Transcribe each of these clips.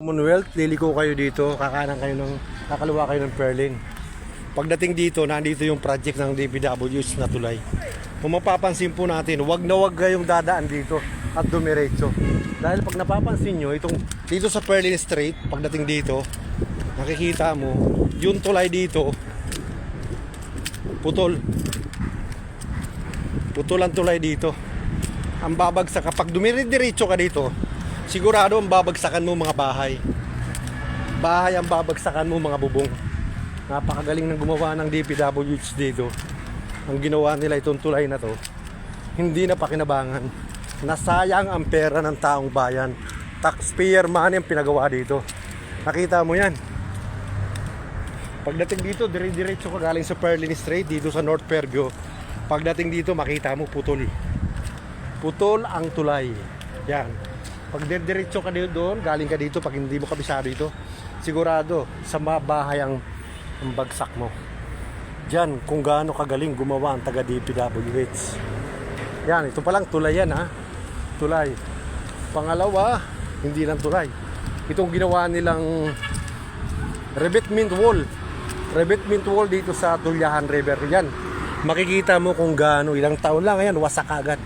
Commonwealth, liliko kayo dito, kakanan kayo ng, kakalawa kayo ng Perlin. Pagdating dito, nandito yung project ng DPWs na tulay. Kung mapapansin po natin, wag na wag kayong dadaan dito at dumiretso. Dahil pag napapansin nyo, itong, dito sa Perlin Street, pagdating dito, nakikita mo, yung tulay dito, putol. Putol ang tulay dito. Ang babagsak, kapag dumiretso ka dito, sigurado ang babagsakan mo mga bahay. Bahay ang babagsakan mo mga bubong. Napakagaling ng gumawa ng DPWH dito. Ang ginawa nila itong tulay na to, hindi na pakinabangan. Nasayang ang pera ng taong bayan. Taxpayer money ang pinagawa dito. Nakita mo yan. Pagdating dito, dire-diretso ka galing sa Perlin Street dito sa North Fairview. Pagdating dito, makita mo putol. Putol ang tulay. Yan. Pag diretso ka doon, galing ka dito, pag hindi mo kabisado ito, sigurado sa mga bahay ang, ang bagsak mo. Diyan, kung gaano kagaling gumawa ang taga DPWH. Yan, ito palang tulay yan ha. Tulay. Pangalawa, hindi lang tulay. Itong ginawa nilang revetment wall. Revetment wall dito sa Tulyahan River. Yan. Makikita mo kung gaano, ilang taon lang, ayan, wasak agad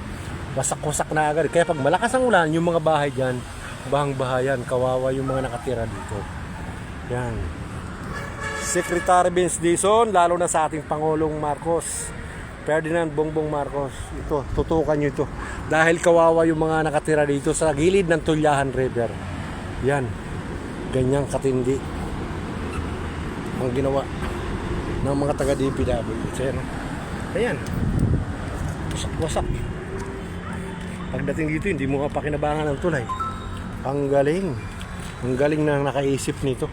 wasak-wasak na agad. Kaya pag malakas ang ulan, yung mga bahay dyan, bahang-bahayan, kawawa yung mga nakatira dito. Yan. Secretary Vince Dizon, lalo na sa ating Pangulong Marcos, Ferdinand Bongbong Marcos, ito, tutukan nyo ito. Dahil kawawa yung mga nakatira dito sa gilid ng Tulyahan River. Yan. Ganyang katindi ang ginawa ng mga taga DPW. Ayan. Ayan. Wasak-wasak. Pagdating dito, hindi mo mapakinabangan ng tulay. Ang galing. Ang galing na nakaisip nito.